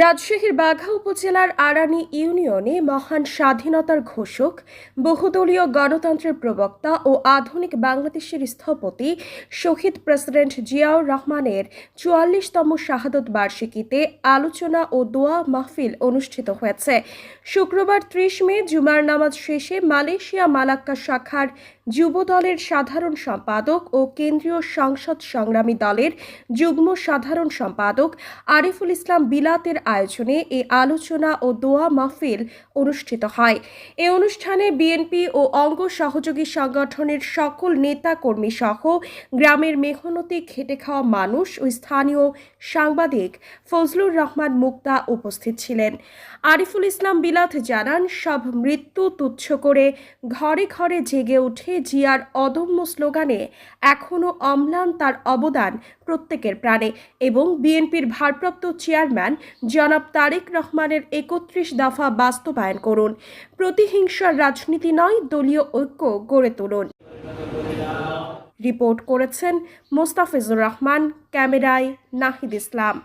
রাজশাহীর বাঘা উপজেলার আরানি ইউনিয়নে মহান স্বাধীনতার ঘোষক, বহুদলীয় গণতন্ত্রের প্রবক্তা ও আধুনিক বাংলাদেশের স্থপতি শহীদ প্রেসিডেন্ট জিয়াউর রহমানের চুয়াল্লিশতম শাহাদত বার্ষিকীতে আলোচনা ও দোয়া মাহফিল অনুষ্ঠিত হয়েছে। শুক্রবার ত্রিশ মে জুমার নামাজ শেষে মালয়েশিয়া মালাক্কা শাখার যুব দলের সাধারণ সম্পাদক ও কেন্দ্রীয় সংসদ সংগ্রামী দলের যুগ্ম সাধারণ সম্পাদক আরিফুল ইসলাম বিলাতের আয়োজনে এ আলোচনা ও দোয়া মাহফিল অনুষ্ঠিত হয়। এ অনুষ্ঠানে বিএনপি ও অঙ্গ সহযোগী সংগঠনের সকল নেতা কর্মী সহ গ্রামের মেহনতি, খেটে খাওয়া মানুষ ও স্থানীয় সাংবাদিক ফজলুর রহমান মুক্তা উপস্থিত ছিলেন। আরিফুল ইসলাম বিলাত জানান, সব মৃত্যু তুচ্ছ করে ঘরে ঘরে জেগে ওঠে জিয়ার অদম্য স্লোগানে এখনও অম্লান তার অবদান প্রত্যেকের প্রাণে। এবং বিএনপির ভারপ্রাপ্ত চেয়ারম্যান জনাব তারেক রহমানের একত্রিশ দফা বাস্তবায়ন করুন। প্রতিহিংসার রাজনীতি নয়, দলীয় ঐক্য গড়ে তুলুন। রিপোর্ট করেছেন মোস্তাফিজুর রহমান, ক্যামেরায় নাহিদ ইসলাম।